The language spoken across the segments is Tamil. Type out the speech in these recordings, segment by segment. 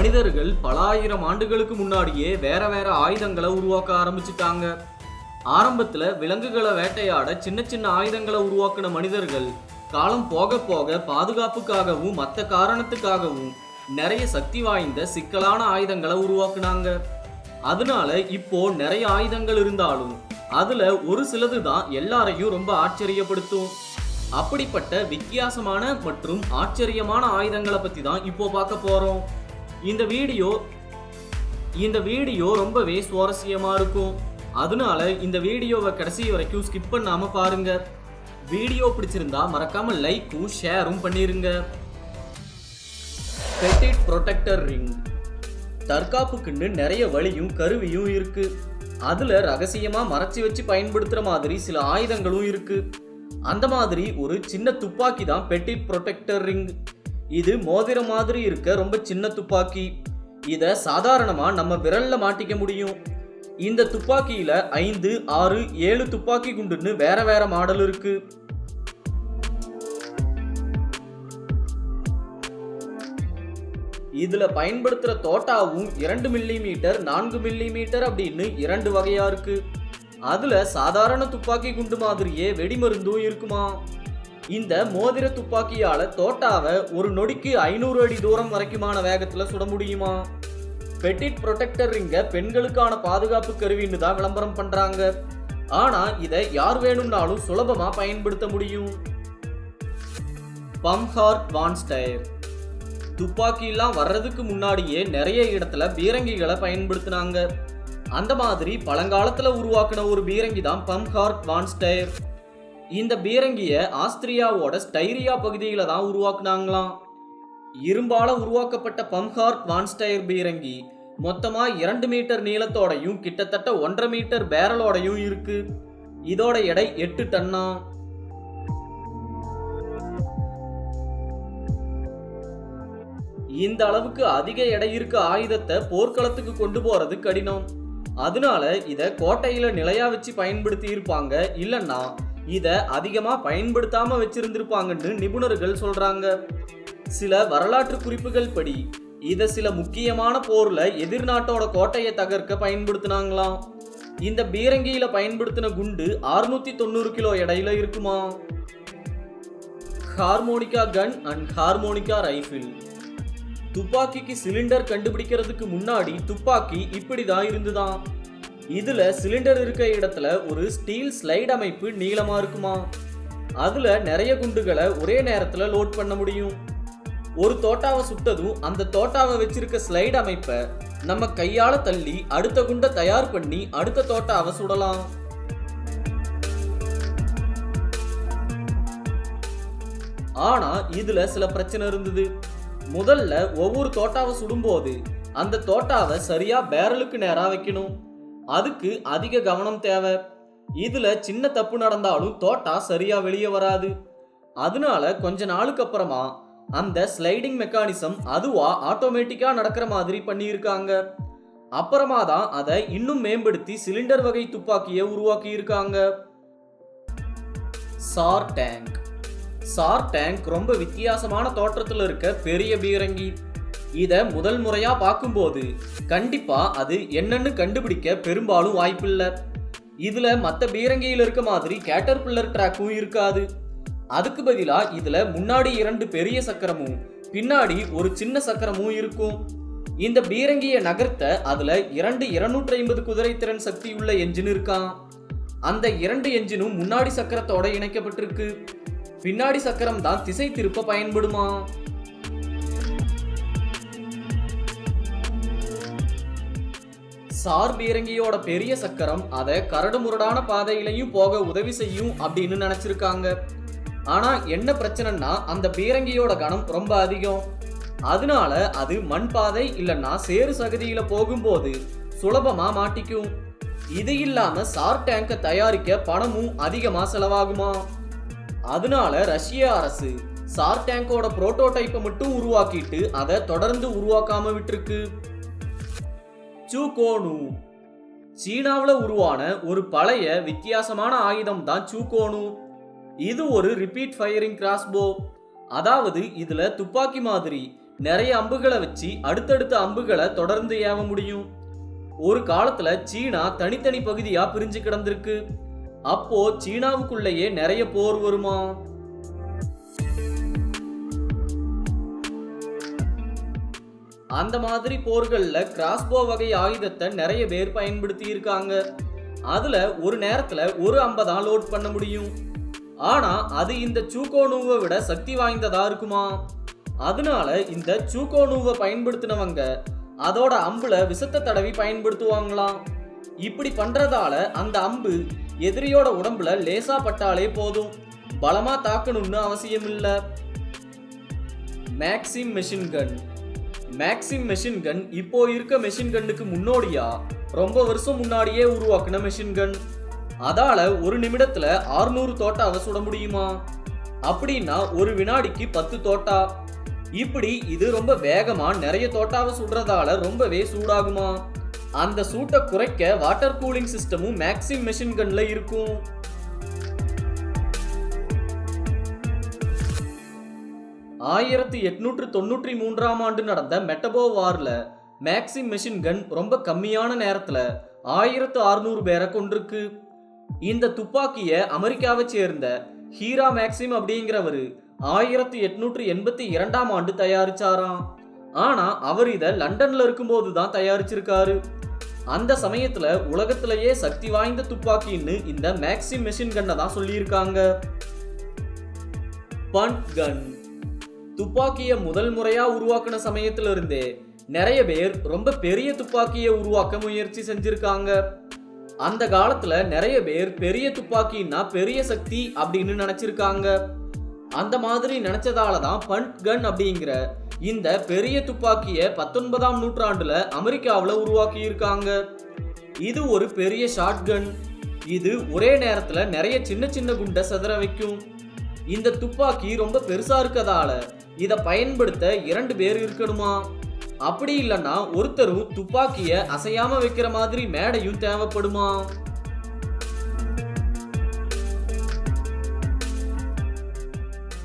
மனிதர்கள் பல ஆயிரம் ஆண்டுகளுக்கு முன்னாடியே வேற வேற ஆயுதங்களை உருவாக்க ஆரம்பிச்சிட்டாங்க. ஆரம்பத்துல விலங்குகளை வேட்டையாட சின்ன சின்ன ஆயுதங்களை உருவாக்கின மனிதர்கள் காலம் போக போக பாதுகாப்புக்காகவும் மற்ற காரணத்துக்காகவும் நிறைய சக்தி வாய்ந்த சிக்கலான ஆயுதங்களை உருவாக்குனாங்க. அதனால இப்போ நிறைய ஆயுதங்கள் இருந்தாலும் அதுல ஒரு சிலது தான் எல்லாரையும் ரொம்ப ஆச்சரியப்படுத்தும். அப்படிப்பட்ட வித்தியாசமான மற்றும் ஆச்சரியமான ஆயுதங்களை பத்தி தான் இப்போ பார்க்க போறோம். இந்த வீடியோ இந்த வீடியோ ரொம்பவே சுவாரஸ்யமாக இருக்கும். அதனால இந்த வீடியோவை கடைசி வரைக்கும் ஸ்கிப் பண்ணாமல் பாருங்க. வீடியோ பிடிச்சிருந்தா மறக்காம லைக்கும் ஷேரும் பண்ணிருங்க. பெட்டிட் ப்ரொடெக்டர் ரிங் தற்காப்புக்குன்னு நிறைய வழியும் கருவியும் இருக்கு. அதில் ரகசியமாக மறைச்சி வச்சு பயன்படுத்துகிற மாதிரி சில ஆயுதங்களும் இருக்கு. அந்த மாதிரி ஒரு சின்ன துப்பாக்கி தான் பெட்டிட் ப்ரொடெக்டர் ரிங் இது மோதிரம் மாதிரி இருக்க ரொம்ப சின்ன துப்பாக்கி. இதை சாதாரணமாக நம்ம விரலில் மாட்டிக்க முடியும். இந்த துப்பாக்கியில் ஐந்து ஆறு ஏழு துப்பாக்கி குண்டுன்னு வேற வேற மாடல் இருக்கு. இதில் பயன்படுத்துகிற தோட்டாவும் இரண்டு மில்லி மீட்டர் நான்கு மில்லி மீட்டர் அப்படின்னு இரண்டு வகையாக இருக்குது அதில் சாதாரண துப்பாக்கி குண்டு மாதிரியே வெடிமருந்தும் இருக்குமா? இந்த மோதிர துப்பாக்கியால தோட்டாவை ஒரு நொடிக்கு ஐநூறு அடி தூரம் வரைக்குமான வேகத்துல சுட முடியுமா? பெட்டிட் ப்ரொடெக்டர் இங்க பெண்களுக்கான பாதுகாப்பு கருவின்னு தான் விளம்பரம் பண்றாங்க. ஆனா இதை யார் வேணும்னாலும் சுலபமா பயன்படுத்த முடியும். பம்ஹார்ட் வான்ஸ்டயர் துப்பாக்கிலாம் வர்றதுக்கு முன்னாடியே நிறைய இடத்துல பீரங்கிகளை பயன்படுத்தினாங்க. அந்த மாதிரி பழங்காலத்தில் உருவாக்கின ஒரு பீரங்கி தான் பம்ஹார்ட் வான்ஸ்டயர் இந்த பீரங்கிய ஆஸ்திரியாவோட ஸ்டைரியா பகுதியில தான் உருவாக்குனாங்களாம். இரும்பால உருவாக்கப்பட்ட பம்ஹார்ட் வான்ஸ்டயர் பீரங்கி மொத்தமா இரண்டு மீட்டர் நீளத்தோடையும் கிட்டத்தட்ட ஒன்றரை மீட்டர் பேரலோடையும் இருக்கு. இதோட எடை எட்டு டன்னா. இந்த அளவுக்கு அதிக எடை இருக்க ஆயுதத்தை போர்க்களத்துக்கு கொண்டு போறது கடினம். அதனால இத கோட்டையில நிலையா வச்சு பயன்படுத்தி இருப்பாங்க. இல்லைன்னா இதை அதிகமாக பயன்படுத்தாமல் வச்சிருந்திருப்பாங்கன்னு நிபுணர்கள் சொல்கிறாங்க சில வரலாற்று குறிப்புகள் படி இதை சில முக்கியமான போரில் எதிர்நாட்டோட கோட்டையை தகர்க்க பயன்படுத்தினாங்களாம். இந்த பீரங்கியில் பயன்படுத்தின குண்டு 690 தொண்ணூறு கிலோ எடையில இருக்குமா? Harmonica gun and harmonica rifle. துப்பாக்கிக்கு cylinder கண்டுபிடிக்கிறதுக்கு முன்னாடி துப்பாக்கி இப்படி தான் இருந்துதான். இதுல சிலிண்டர் இருக்க இடத்துல ஒரு ஸ்டீல் ஸ்லைட் அமைப்பு நீளமா இருக்குமா? அதுல நிறைய குண்டுகளை ஒரே நேரத்துல லோட் பண்ண முடியும். ஒரு தோட்டாவை சுட்டதும் அந்த தோட்டாவை வச்சிருக்க ஸ்லைட் அமைப்பை நம்ம கையால தள்ளி அடுத்த குண்டை தயார் பண்ணி அடுத்த தோட்டாவை சுடலாம். ஆனா இதுல சில பிரச்சனை இருந்தது. முதல்ல ஒவ்வொரு தோட்டாவை சுடும்போது அந்த தோட்டாவை சரியா பேரலுக்கு நேரா வைக்கணும். அதுக்கு அதிக கவனம் தேவை. இதில் சின்ன தப்பு நடந்தாலும் தோட்டா சரியாக வெளியே வராது. அதனால கொஞ்ச நாளுக்கு அப்புறமா அந்த ஸ்லைடிங் மெக்கானிசம் அதுவா ஆட்டோமேட்டிக்காக நடக்கிற மாதிரி பண்ணியிருக்காங்க. அப்புறமா தான் அதை இன்னும் மேம்படுத்தி சிலிண்டர் வகை துப்பாக்கியை உருவாக்கி இருக்காங்க சார் டேங்க் சார் டேங்க் ரொம்ப வித்தியாசமான தோற்றத்தில் இருக்க பெரிய பீரங்கி. இதை முதல் முறையாக பார்க்கும்போது கண்டிப்பாக அது என்னன்னு கண்டுபிடிக்க பெரும்பாலும் வாய்ப்பில்லை. இதில் மற்ற பீரங்கியில் இருக்க மாதிரி கேட்டர் பில்லர் ட்ராக்கும் இருக்காது. அதுக்கு பதிலாக இதில் முன்னாடி இரண்டு பெரிய சக்கரமும் பின்னாடி ஒரு சின்ன சக்கரமும் இருக்கும். இந்த பீரங்கியை நகர்த்த அதில் இரண்டு இருநூற்றி ஐம்பது குதிரை திறன் சக்தி உள்ள என்ஜின் இருக்கான் அந்த இரண்டு என்ஜினும் முன்னாடி சக்கரத்தோட இணைக்கப்பட்டிருக்கு. பின்னாடி சக்கரம் தான் திசை திருப்ப பயன்படுமா? சார் பீரங்கியோட பெரிய சக்கரம் அதை கரடுமுரடான பாதையிலையும் போக உதவி செய்யும் அப்படின்னு நினச்சிருக்காங்க. ஆனால் என்ன பிரச்சனைன்னா அந்த பீரங்கியோட கனம் ரொம்ப அதிகம். அதனால அது மண் பாதை இல்லைன்னா சேறு சகதியில் போகும்போது சுலபமாக மாட்டிக்கும். இது இல்லாம சார் டேங்கை தயாரிக்க பணமும் அதிகமாக செலவாகுமா? அதனால ரஷ்ய அரசு சார் டேங்கோட புரோட்டோடைப்பை மட்டும் உருவாக்கிட்டு அதை தொடர்ந்து உருவாக்காம விட்டிருக்கு. சூகோனு. சீனாவில் உருவான ஒரு பழைய வித்தியாசமான ஆயுதம் தான் சூகோனு. இது ஒரு ரிப்பீட் ஃபயரிங் கிராஸ்போ அதாவது இதில் துப்பாக்கி மாதிரி நிறைய அம்புகளை வச்சு அடுத்தடுத்த அம்புகளை தொடர்ந்து ஏவ முடியும். ஒரு காலத்தில் சீனா தனித்தனி பகுதியாக பிரிஞ்சு கிடந்திருக்கு. அப்போ சீனாவுக்குள்ளேயே நிறைய போர் வருமா? அந்த மாதிரி போர்களில் கிராஸ்போ வகை ஆயுதத்தை நிறைய பேர் பயன்படுத்தி இருக்காங்க அதில் ஒரு நேரத்தில் ஒரு அம்பை தான் லோட் பண்ண முடியும். ஆனால் அது இந்த சூகோனூவை விட சக்தி வாய்ந்ததாக இருக்குமா? அதனால இந்த சூகோனூவை பயன்படுத்தினவங்க அதோட அம்புல விஷத்தை தடவி பயன்படுத்துவாங்களாம். இப்படி பண்ணுறதால அந்த அம்பு எதிரியோட உடம்புல லேசா பட்டாலே போதும். பலமாக தாக்கணும்னு அவசியம் இல்லை Maxim machine gun Maxim machine gun இப்போ இருக்க மெஷின் கன்னுக்கு முன்னோடியா? ரொம்ப வருஷம் முன்னாடியே உருவாக்குன மெஷின் கன் அதால ஒரு நிமிடத்துல 600 தோட்டாவை சுட முடியுமா? அப்படின்னா ஒரு வினாடிக்கு பத்து தோட்டா. இப்படி இது ரொம்ப வேகமா நிறைய தோட்டாவை சுடுறதால ரொம்பவே சூடாகுமா? அந்த சூட்டை குறைக்க வாட்டர் கூலிங் சிஸ்டமும் மேக்ஸிம் மெஷின் கன்ல இருக்கும். ஆயிரத்தி எட்நூற்று தொண்ணூற்றி மூன்றாம் ஆண்டு நடந்த மெட்டபோ வாரில் மேக்ஸிம் மெஷின் கன் ரொம்ப கம்மியான நேரத்தில் ஆயிரத்து அறுநூறு பேரை கொண்டிருக்கு இந்த துப்பாக்கியை அமெரிக்காவை சேர்ந்த ஹீரா மேக்ஸிம் அப்படிங்கிறவரு ஆயிரத்தி எட்நூற்று எண்பத்தி இரண்டாம் ஆண்டு தயாரிச்சாராம். ஆனால் அவர் இதை லண்டனில் இருக்கும்போது தான் தயாரிச்சிருக்காரு. அந்த சமயத்தில் உலகத்திலேயே சக்தி வாய்ந்த துப்பாக்கின்னு இந்த மேக்ஸிம் மெஷின் கன்னை தான் சொல்லியிருக்காங்க. Punt gun. துப்பாக்கியை முதல் முறையா உருவாக்குன சமயத்துல இருந்தே நிறைய பேர் ரொம்ப பெரிய துப்பாக்கியை உருவாக்க முயற்சி செஞ்சிருக்காங்க. அந்த காலத்துல நிறைய பேர் பெரிய துப்பாக்கின்னா பெரிய சக்தி அப்படின்னு நினைச்சிருக்காங்க. அந்த மாதிரி நினைச்சதால தான் பண்ட் கன் அப்படிங்கிற இந்த பெரிய துப்பாக்கியை பத்தொன்பதாம் நூற்றாண்டுல அமெரிக்காவில் உருவாக்கியிருக்காங்க. இது ஒரு பெரிய ஷாட் கன். இது ஒரே நேரத்தில் நிறைய சின்ன சின்ன குண்டை செதற வைக்கும். இந்த துப்பாக்கி ரொம்ப பெருசா இருக்கதால இதை பயன்படுத்த இரண்டு பேர் இருக்கணுமா? அப்படி இல்லைன்னா ஒருத்தரும் துப்பாக்கிய அசையாம வைக்கிற மாதிரி மேடையும் தேவைப்படுமா?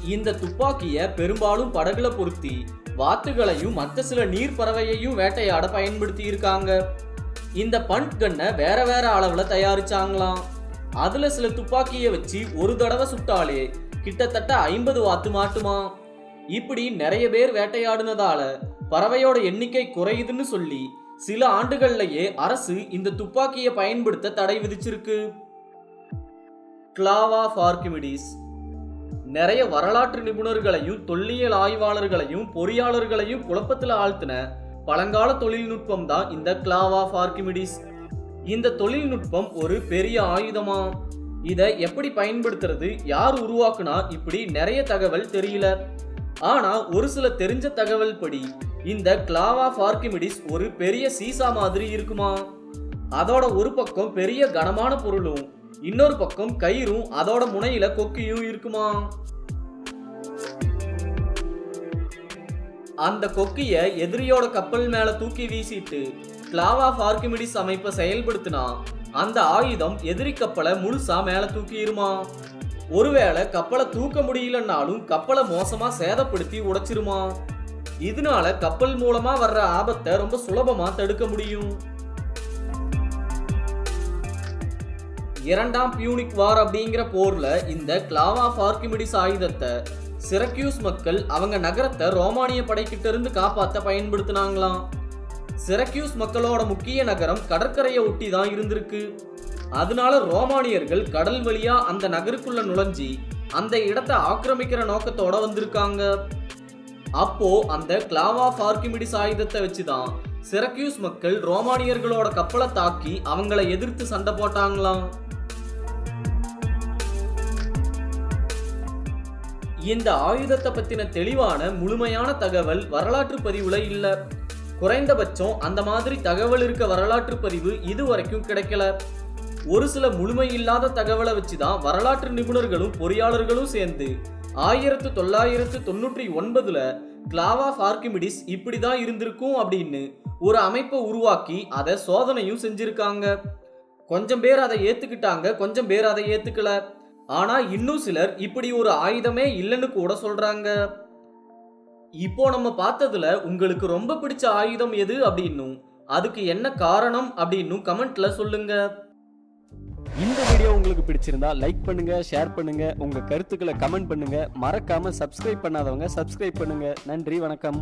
இந்த துப்பாக்கிய பெரும்பாலும் படகுல பொருத்தி வாத்துகளையும் மற்ற சில நீர் பறவையையும் வேட்டையாட பயன்படுத்தி இருக்காங்க இந்த பண்ட் கன்னை வேற வேற அளவுல தயாரிச்சாங்களாம். அதுல சில துப்பாக்கியை வச்சு ஒரு தடவை சுட்டாலே கிட்டத்தட்ட ஐம்பது வாத்து மாட்டுமா? இப்படி நிறைய பேர் வேட்டையாடுனதால பறவையோட எண்ணிக்கை குறையுதுன்னு சொல்லி சில ஆண்டுகள்லயே அரசு இந்த துப்பாக்கியை பயன்படுத்த தடை விதிச்சிருக்கு. கிளாவா ஃபார்கிமிடிஸ் நிறைய வரலாற்று நிபுணர்களையும் தொல்லியல் ஆய்வாளர்களையும் பொறியாளர்களையும் குழப்பத்தில் ஆழ்த்தின பழங்கால தொழில்நுட்பம் தான் இந்த கிளாவா ஃபார்கிமிடிஸ் இந்த தொழில்நுட்பம் ஒரு பெரிய ஆயுதமா? இதை எப்படி பயன்படுத்துறது யார் உருவாக்குனா இப்படி நிறைய தகவல் தெரியல. ஆனா ஒரு சில தெரிஞ்ச தகவல் படி இந்த கிளாவா ஃபார்கிமிடிஸ் ஒரு பெரிய சீசா மாதிரி இருக்குமா? அதோட ஒரு பக்கம் பெரிய கனமான பொருளும் இன்னொரு பக்கம் கயிறும் அதோட முனையில கொக்கியும் இருக்குமா? அந்த கொக்கிய எதிரியோட கப்பல் மேல தூக்கி வீசிட்டு கிளாவா ஃபார்கிமிடிஸ் அமைப்பை செயல்படுத்தினா அந்த ஆயுதம் எதிரி கப்பலை முழுசா மேல தூக்கிடுமா ஒருவேளை கப்பலை தூக்க முடியலன்னாலும் கப்பலை மோசமா சேதப்படுத்தி உடைச்சிருமா? இதனால கப்பல் மூலமா வர்ற ஆபத்தை ரொம்ப சுலபமா தடுக்க முடியும். இரண்டாம் பியூனிக் வார் அப்படிங்கிற போர்ல இந்த கிளாவா ஃபார்கிமிடிஸ் ஆயுதத்தை சிரக்யூஸ் மக்கள் அவங்க நகரத்தை ரோமானிய படைக்கிட்ட இருந்து காப்பாற்ற பயன்படுத்தினாங்களாம். சிரக்யூஸ் மக்களோட முக்கிய நகரம் கடற்கரையை ஒட்டி தான் இருந்திருக்கு. அதனால ரோமானியர்கள் கடல் வழியா அந்த நகருக்குள்ள நுழைஞ்சி அந்த இடத்தை ஆக்கிரமிக்கிற நோக்கத்தோட வந்திருக்காங்க. அப்போ அந்த கிளாவா ஃபார்கிமிடிஸ் ஆயுதத்தை வச்சுதான் சிரக்யூஸ் மக்கள் ரோமானியர்களோட கப்பலை தாக்கி அவங்கள எதிர்த்து சண்டை போட்டாங்களாம். இந்த ஆயுதத்தை பத்தின தெளிவான முழுமையான தகவல் வரலாற்று பதிவுல இல்லை. குறைந்தபட்சம் அந்த மாதிரி தகவல் இருக்க வரலாற்று பதிவு இதுவரைக்கும் கிடைக்கல. ஒரு சில முழுமையில்லாத தகவலை தகவலை வச்சுதான் வரலாற்று நிபுணர்களும் பொறியாளர்களும் சேர்ந்து ஆயிரத்து தொள்ளாயிரத்து தொண்ணூற்றி ஒன்பதுல கிளாவா ஃபார்கிமிடிஸ் இப்படிதான் இருந்திருக்கும் அப்படின்னு ஒரு அமைப்பை உருவாக்கி அதை சோதனையும் செஞ்சிருக்காங்க. கொஞ்சம் பேர் அதை ஏத்துக்கிட்டாங்க கொஞ்சம் பேர் அதை ஏத்துக்கல. ஆனா இன்னும் சிலர் இப்படி ஒரு ஆயுதமே இல்லைன்னு கூட சொல்றாங்க. இப்போ நம்ம பார்த்ததுல உங்களுக்கு ரொம்ப பிடிச்ச ஆயுதம் எது அப்படின்னும். அதுக்கு என்ன காரணம் அப்படின்னும் கமெண்ட்ல சொல்லுங்க. இந்த வீடியோ உங்களுக்கு பிடிச்சிருந்தா லைக் பண்ணுங்க ஷேர் பண்ணுங்க உங்க கருத்துக்களை கமெண்ட் பண்ணுங்க. மறக்காம சப்ஸ்கிரைப் பண்ணாதவங்க சப்ஸ்கிரைப் பண்ணுங்க. நன்றி வணக்கம்.